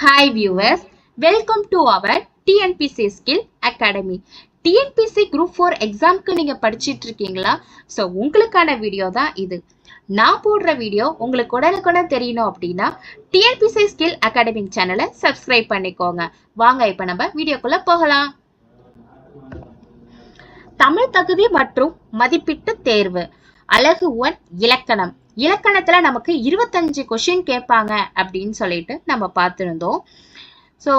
Hi viewers welcome to our TNPSC skill academy TNPSC group four எக்ஸாம்க்கு நீங்கள் படிச்சிட்டு இருக்கீங்களா? ஸோ உங்களுக்கான வீடியோ தான் இது. நான் போடுற வீடியோ உங்களுக்கு உடனுக்குடன் தெரியணும் அப்படின்னா டிஎன்பிசி ஸ்கில் அகாடமி சேனலை சப்ஸ்கிரைப் பண்ணிக்கோங்க. வாங்க இப்போ நம்ம வீடியோக்குள்ளே போகலாம். தமிழ் தகுதி மற்றும் மதிப்பீட்டு தேர்வு. அழகு ஒன் இலக்கணம். இலக்கணத்துல நமக்கு இருபத்தஞ்சு கொஷின் கேட்பாங்க அப்படின்னு சொல்லிட்டு நம்ம பார்த்துருந்தோம். ஸோ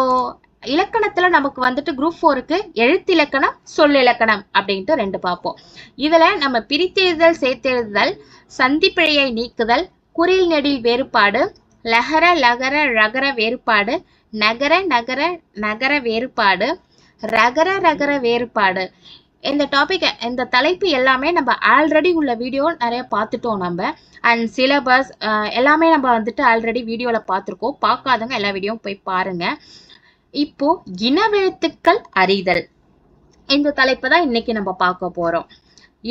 இலக்கணத்துல நமக்கு வந்துட்டு குரூப் ஃபோருக்கு எழுத்திலக்கணம் சொல்லிலக்கணம் அப்படின்ட்டு ரெண்டு பார்ப்போம். இதுல நம்ம பிரித்தெழுதல் சேர்த்தெழுதல் சந்திப்பிழையை நீக்குதல் குறில் நெடில் வேறுபாடு லகர லகர ரகர வேறுபாடு நகர நகர நகர வேறுபாடு ரகர ரகர வேறுபாடு. இந்த டாபிக் இந்த தலைப்பு எல்லாமே நம்ம ஆல்ரெடி உள்ள வீடியோ நிறைய பார்த்துட்டோம் நம்ம. அண்ட் சிலபஸ் எல்லாமே நம்ம வந்துட்டு ஆல்ரெடி வீடியோவில் பார்த்துருக்கோம். பார்க்காதவங்க எல்லா வீடியோவும் போய் பாருங்கள் இப்போ இனவெழுத்துக்கள் அறிதல். இந்த தலைப்பு தான் இன்னைக்கு நம்ம பார்க்க போகிறோம்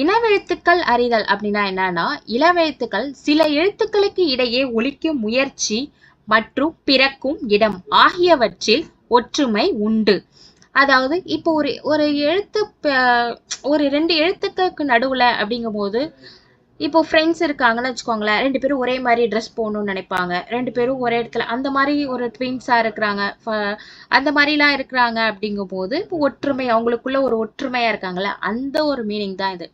இனவெழுத்துக்கள் அறிதல் அப்படின்னா என்னன்னா இளவெழுத்துக்கள் சில எழுத்துக்களுக்கு இடையே ஒழிக்கும் முயற்சி மற்றும் பிறக்கும் இடம் ஆகியவற்றில் ஒற்றுமை உண்டு. அதாவது இப்போ ஒரு ஒரு எழுத்து ஒரு ரெண்டு எழுத்துக்களுக்கு நடுவுல அப்படிங்கும்போது இப்போ ஃப்ரெண்ட்ஸ் இருக்காங்கன்னு வச்சுக்கோங்களேன் ரெண்டு பேரும் ஒரே மாதிரி ட்ரெஸ் போடணும்னு நினைப்பாங்க. ரெண்டு பேரும் ஒரே இடத்துல அந்த மாதிரி ஒரு ட்வின்ஸாக இருக்கிறாங்க அந்த மாதிரிலாம் இருக்கிறாங்க அப்படிங்கும்போது இப்போ ஒற்றுமை அவங்களுக்குள்ள ஒரு ஒற்றுமையா இருக்காங்கல்ல அந்த ஒரு மீனிங் தான் இது.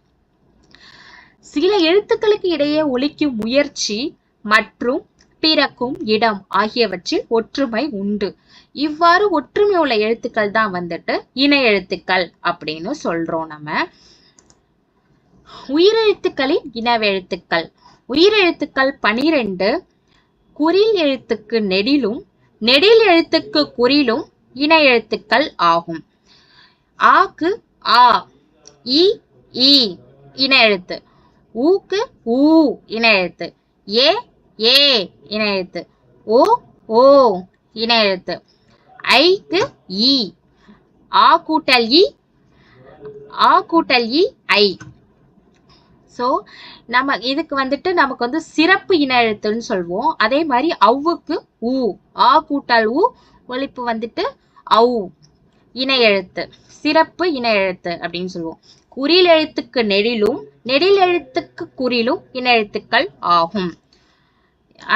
சில எழுத்துக்களுக்கு இடையே ஒழிக்கும் முயற்சி மற்றும் பிறக்கும் இடம் ஆகியவற்றில் ஒற்றுமை உண்டு. இவ்வாறு ஒற்றுமை உள்ள எழுத்துக்கள் தான் வந்துட்டு இணை எழுத்துக்கள் அப்படின்னு சொல்றோம் நம்ம. உயிரெழுத்துக்களின் இனவெழுத்துக்கள். உயிரெழுத்துக்கள் பனிரெண்டு குறில் எழுத்துக்கு நெடிலும் நெடில் எழுத்துக்கு குறிலும் இணை எழுத்துக்கள் ஆகும். ஆக்கு ஆ இ இ இணை எழுத்து. ஊக்கு ஊ இணை எழுத்து. ஏ ஏ இணை எழுத்து. ஓ ஓ இணை எழுத்து. ஐக்கு இ. ஆ கூட்டல் இ ஆ கூட்டல் இ ஐ. ஸோ நம்ம இதுக்கு வந்துட்டு நமக்கு வந்து சிறப்பு இன எழுத்துன்னு சொல்வோம். அதே மாதிரி அவ்வுக்கு ஊ ஆ கூட்டல் ஊ ஒழிப்பு வந்துட்டு அவு இன எழுத்து சிறப்பு இன எழுத்து அப்படின்னு சொல்லுவோம் குறில் எழுத்துக்கு நெடிலும் நெடில் எழுத்துக்கு குறிலும் இன எழுத்துக்கள் ஆகும்.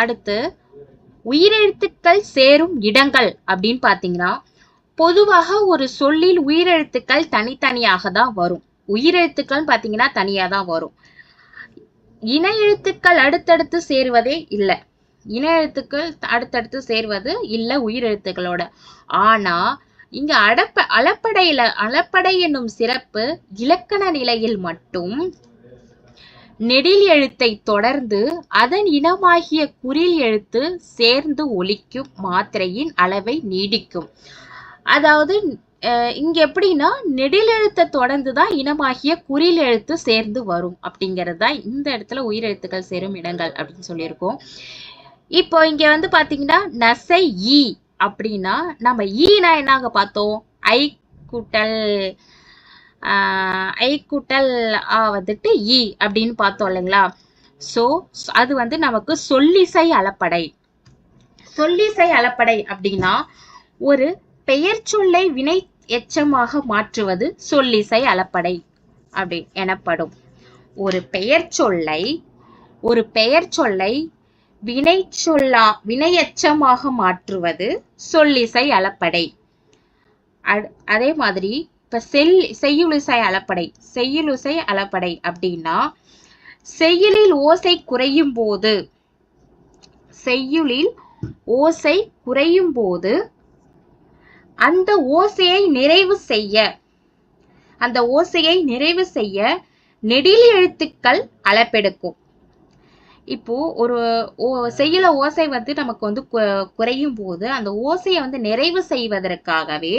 அடுத்து உயிரெழுத்துக்கள் சேரும் இடங்கள் அப்படின்னு பார்த்தீங்கன்னா பொதுவாக ஒரு சொல்லில் உயிரெழுத்துக்கள் தனித்தனியாக தான் வரும். உயிரெழுத்துக்கள் பார்த்தீங்கன்னா தனியாக தான் வரும். இன எழுத்துக்கள் அடுத்தடுத்து சேருவதே இல்லை. இன எழுத்துக்கள் அடுத்தடுத்து சேர்வது இல்லை உயிரெழுத்துக்களோட. ஆனா இங்க அடப்ப அளப்படையில அளப்படை என்னும் சிறப்பு இலக்கண நிலையில் மட்டும் நெடில் எழுத்தை தொடர்ந்து அதன் இனமாகிய குறில் எழுத்து சேர்ந்து ஒலிக்கும் மாத்திரையின் அளவை நீடிக்கும். அதாவது அஹ், இங்க எப்படின்னா நெடில் எழுத்தை தொடர்ந்து தான் இனமாகிய குறில் எழுத்து சேர்ந்து வரும் அப்படிங்கிறது தான் இந்த இடத்துல உயிரெழுத்துக்கள் சேரும் இடங்கள் அப்படின்னு சொல்லியிருக்கோம். இப்போ இங்க வந்து பாத்தீங்கன்னா நசை ஈ அப்படின்னா நம்ம ஈனா என்னங்க பார்த்தோம்? ஐ கூட்டல் ஐ கூட்டல் ஆ வந்துட்டு இ அப்படின்னு பார்த்தோம் இல்லைங்களா? ஸோ அது வந்து நமக்கு சொல்லிசை அளப்படை. சொல்லிசை அளப்படை அப்படின்னா ஒரு பெயர் சொல்லை வினை எச்சமாக மாற்றுவது சொல்லிசை அளப்படை அப்படி எனப்படும். ஒரு பெயர் சொல்லை ஒரு பெயர் சொல்லை வினை சொல்லா வினையெச்சமாக மாற்றுவது சொல்லிசை அளப்படை. அதே மாதிரி இப்ப செல் செய்யுளிசை அளப்படை செய்யுளிசை அளப்படை அப்படின்னா செய்யுளில் ஓசை குறையும் போது செய்யுளில் ஓசை குறையும் போது அந்த ஓசையை நிறைவு செய்ய அந்த ஓசையை நிறைவு செய்ய நெடில் எழுத்துக்கள் அளப்பெடுக்கும். இப்போ ஒரு ஓ- ஓசை வந்து நமக்கு வந்து குறையும் போது அந்த ஓசையை வந்து நிறைவு செய்வதற்காகவே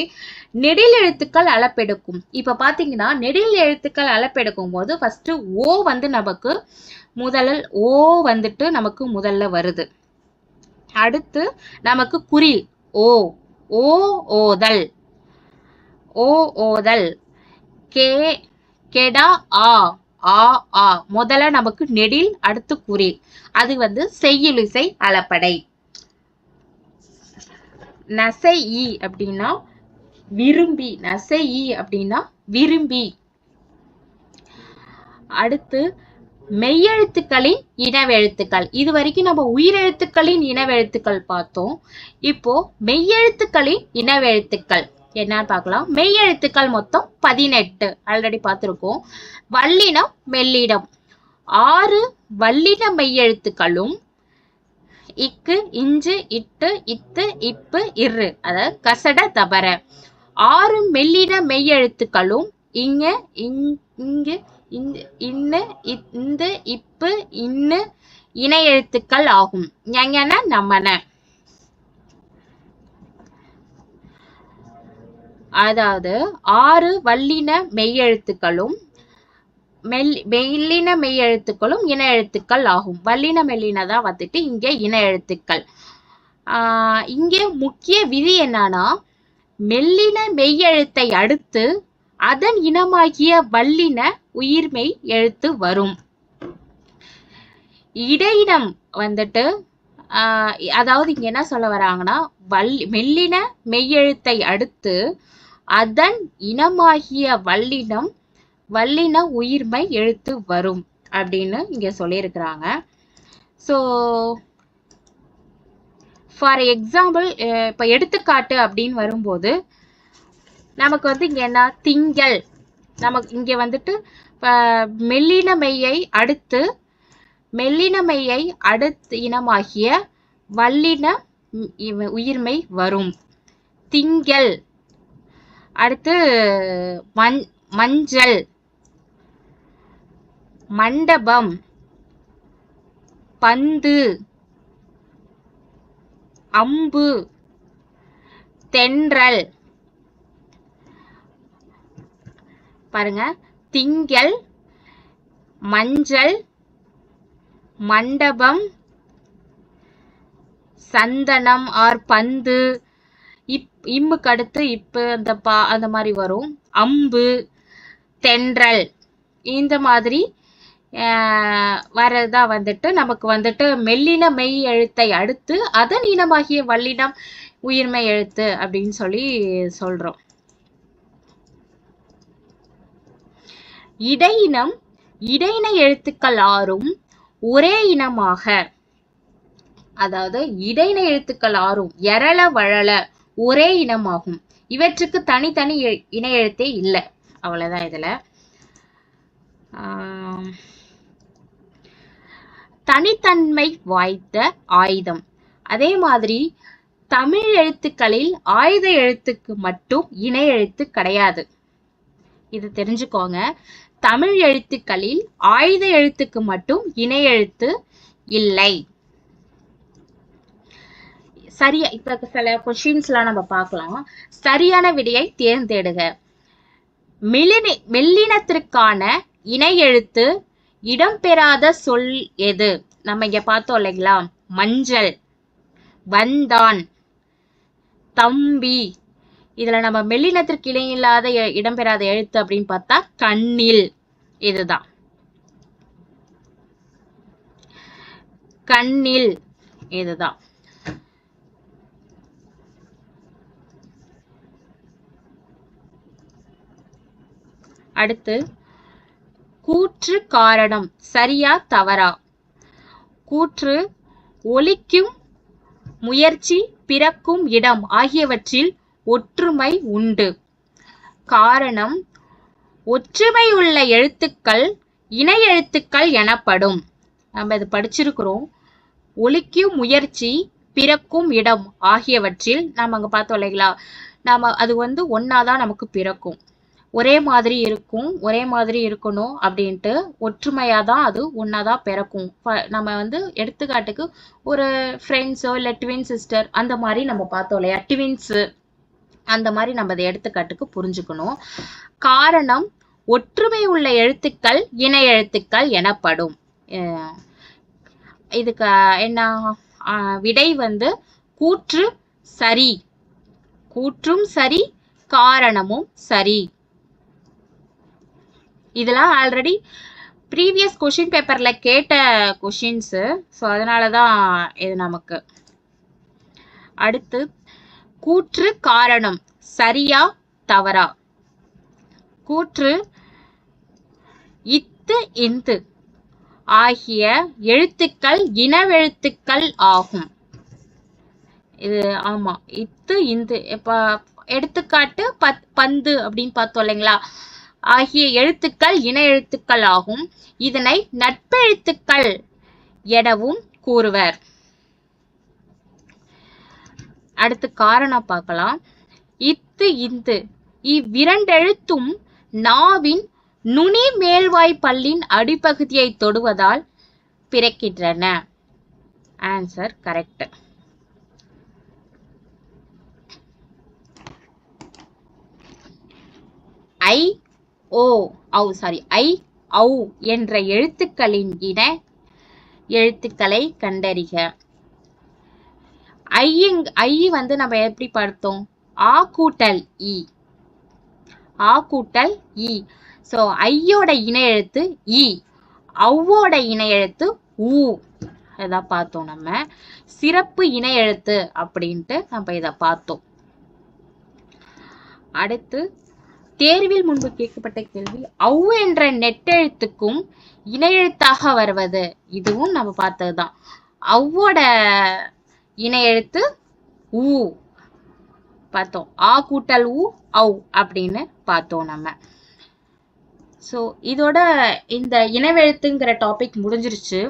நெடில் எழுத்துக்கள் அளப்பெடுக்கும். இப்ப பாத்தீங்கன்னா நெடில் எழுத்துக்கள் அளப்பெடுக்கும் போது ஃபர்ஸ்ட் ஓ வந்து நமக்கு முதலில் ஓ வந்துட்டு நமக்கு முதல்ல வருது. அடுத்து நமக்கு குறில் ஓ ஓ ஓதல் ஓ ஓதல் கே கெடா ஆ ஆ ஆ. முதல்ல நமக்கு நெடில் அடுத்து குறில் அது வந்து செய்யுளிசை அளப்படை. நசை ஈ அப்படின்னா விரும்பி. நசை ஈ அப்படின்னா விரும்பி. அடுத்து மெய்யெழுத்துக்களின் இனவெழுத்துக்கள். இது வரைக்கும் நம்ம உயிரெழுத்துக்களின் இனவெழுத்துக்கள் பார்த்தோம். இப்போ மெய்யெழுத்துக்களின் இனவெழுத்துக்கள். என்னன்னு பார்க்கலாம். மெய்யெழுத்துக்கள் மொத்தம் பதினெட்டு. ஆல்ரெடி பார்த்துருக்கோம். வல்லினம் மெல்லிடம். ஆறு வல்லின மெய்யெழுத்துக்களும் இக்கு இஞ்சு இட்டு இத்து இப்பு இரு. அதாவது கசட தபர ஆறு மெல்லின மெய்யெழுத்துக்களும் இங்க இங் இங்கு இன்னு இந்த இப்பு இன்னு இணையெழுத்துக்கள் ஆகும். ஞான நம்மன அதாவது ஆறு வல்லின மெய்யெழுத்துக்களும் மெல் மெல்லின மெய்யெழுத்துக்களும் இன எழுத்துக்கள் ஆகும். வல்லின மெல்லின தான் வந்துட்டு இங்க இன எழுத்துக்கள். ஆஹ் இங்கே முக்கிய விதி என்னன்னா மெல்லின மெய்யெழுத்தை அடுத்து அதன் இனமாகிய வல்லின உயிர்மெய் எழுத்து வரும். இடையினம் வந்துட்டு ஆஹ் அதாவது இங்க என்ன சொல்ல வராங்கன்னா வல் மெல்லின மெய்யெழுத்தை அடுத்து அதன் இனமாகிய வல்லினம் வல்லின உயிர்மை எழுத்து வரும் அப்படின்னு இங்க சொல்லியிருக்கிறாங்க. ஸோ ஃபார் எக்ஸாம்பிள் இப்போ எடுத்துக்காட்டு அப்படின்னு வரும்போது நமக்கு வந்து இங்கே என்ன? திங்கள். நமக்கு இங்கே வந்துட்டு மெல்லினமையை மெல்லின மெய்யை அடுத்து மெல்லினமையை அடுத்து இனமாகிய வல்லின இவ- உயிர்மை வரும். திங்கள். அடுத்து மண் மஞ்சள். மண்டபம். பந்து. அம்பு. தென்றல். பாருங்க. திங்கள். மஞ்சள். மண்டபம். சந்தனம் ஆர் பந்து. இப் இம்முக்கு அடுத்து இப்பு அந்த பா அந்த மாதிரி வரும். அம்பு தென்றல். இந்த மாதிரி வர்றதா வந்துட்டு நமக்கு வந்துட்டு மெல்லின மெய் எழுத்தை அடுத்து அதன் இனமாகிய வல்லினம் உயிர்மை எழுத்து அப்படின்னு சொல்லி சொல்றோம். இடையினம் இடையின எழுத்துக்கள் ஆறும் ஒரே இனமாக. அதாவது இடையின எழுத்துக்கள் ஆறும் எரள வழல ஒரே இனமாகும். இவற்றுக்கு தனித்தனி எ- எழுத்தே இல்லை. அவ்வளவுதான் இதுல. தனித்தன்மை வாய்த்த ஆயுதம். அதே மாதிரி தமிழ் எழுத்துக்களில் ஆயுத எழுத்துக்கு மட்டும் இணை எழுத்து கிடையாது. இது தெரிஞ்சுக்கோங்க. தமிழ் எழுத்துக்களில் ஆயுத எழுத்துக்கு மட்டும் இணை எழுத்து இல்லை. சரியா இப்ப சில கொஷின்ஸ்லாம் நம்ம பார்க்கலாம். சரியான விடையை தேர்ந்தெடுக மெலினி மெல்லினத்திற்கான இணை எழுத்து இடம்பெறாத சொல் எது? நம்ம இங்க பார்த்தோம் இல்லைங்களா? மஞ்சள் வந்தான் தம்பி. இதுல நம்ம மெல்லினத்திற்கு இணையில்லாத எ- இடம்பெறாத எழுத்து அப்படின்னு பார்த்தா கண்ணில். இதுதான். கண்ணில். இதுதான். அடுத்து கூற்று காரணம் சரியா தவறா? கூற்று ஒலிக்கும் முயற்சி பிறக்கும் இடம் ஆகியவற்றில் ஒற்றுமை உண்டு. காரணம் ஒற்றுமை உள்ள எழுத்துக்கள் இணை எழுத்துக்கள் எனப்படும். நம்ம இது படிச்சிருக்கிறோம். ஒலிக்கும் முயற்சி பிறக்கும் இடம் ஆகியவற்றில் நம்ம அங்கே பார்த்தோம் இல்லைங்களா? நாம் அது வந்து ஒன்றா தான் நமக்கு பிறக்கும். ஒரே மாதிரி இருக்கும் ஒரே மாதிரி இருக்கணும் அப்படின்ட்டு ஒற்றுமையாக தான் அது ஒன்றா தான் பிறக்கும் நம்ம வந்து எடுத்துக்காட்டுக்கு ஒரு ஃப்ரெண்ட்ஸோ இல்லை ட்வின் சிஸ்டர் அந்த மாதிரி நம்ம பார்த்தோம் இல்லையா? ட்வின்ஸு அந்த மாதிரி நம்ம அதை எடுத்துக்காட்டுக்கு புரிஞ்சுக்கணும். காரணம் ஒற்றுமை உள்ள எழுத்துக்கள் இணை எழுத்துக்கள் எனப்படும். இதுக்கு என்ன விடை வந்து கூற்று சரி. கூற்றும் சரி காரணமும் சரி. இதெல்லாம் ஆல்ரெடி ப்ரீவியஸ் கொஷின் பேப்பர்ல கேட்ட கொஷின்ஸு ஸோ அதனால தான் இது நமக்கு. அடுத்து கூற்று காரணம் சரியா தவறா? கூற்று இத்து இந்து ஆகிய எழுத்துக்கள் இனவெழுத்துக்கள் ஆகும். இது ஆமா இத்து இந்து. இப்ப எடுத்துக்காட்டு பத் பந்து அப்படின்னு பார்த்தோம் இல்லைங்களா? ஆகிய எழுத்துக்கள் இன எழுத்துக்கள் ஆகும். இதனை நட்பெழுத்துக்கள் எனவும் கூறுவர். அடுத்து காரணம் பார்க்கலாம். இத்து இந்து. இவ்விரண்டெழுத்தும் நாவின் நுனி மேல்வாய் பல்லின் அடிப்பகுதியை தொடுவதால் பிறக்கின்றன. ஆன்சர் கரெக்ட் ஐ ஓ ஔ சாரி ஐ ஔ என்ற எழுத்துக்களின் இன எழுத்துக்களை கண்டறிக. ஐயிங் ஐ வந்து நம்ம எப்படி பார்த்தோம்? ஆ கூட்டல் இ. ஆ கூட்டல் இ. ஸோ ஐயோட இன எழுத்து இ. அவ்வோட இன எழுத்து ஊ. இதை பார்த்தோம் நம்ம. சிறப்பு இன எழுத்து அப்படின்ட்டு நம்ம இதை பார்த்தோம். அடுத்து தேர்வில் முன்பு கேட்கப்பட்ட கேள்வி ஔ என்ற நெட்டெழுத்துக்கும் இணையெழுத்தாக வருவது. இதுவும் நம்ம பார்த்ததுதான். அவ்வோட இணையெழுத்து உ ஊ. பார்த்தோம். ஆ கூட்டல் ஊ அவ் அப்படின்னு பார்த்தோம் நம்ம. ஸோ இதோட இந்த இனவெழுத்துங்கிற டாபிக் முடிஞ்சிருச்சு.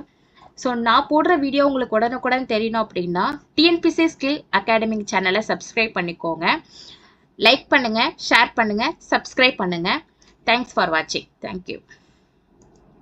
ஸோ நான் போடுற வீடியோ உங்களுக்கு உடனுக்குடன் தெரியணும் அப்படின்னா டிஎன்பிசி ஸ்கில் அகாடமிக் சேனலை சப்ஸ்கிரைப் பண்ணிக்கோங்க. லைக் பண்ணுங்கள் ஷேர் பண்ணுங்கள் சப்ஸ்கிரைப் பண்ணுங்கள் தேங்க்ஸ் ஃபார் வாட்சிங் தேங்க்யூ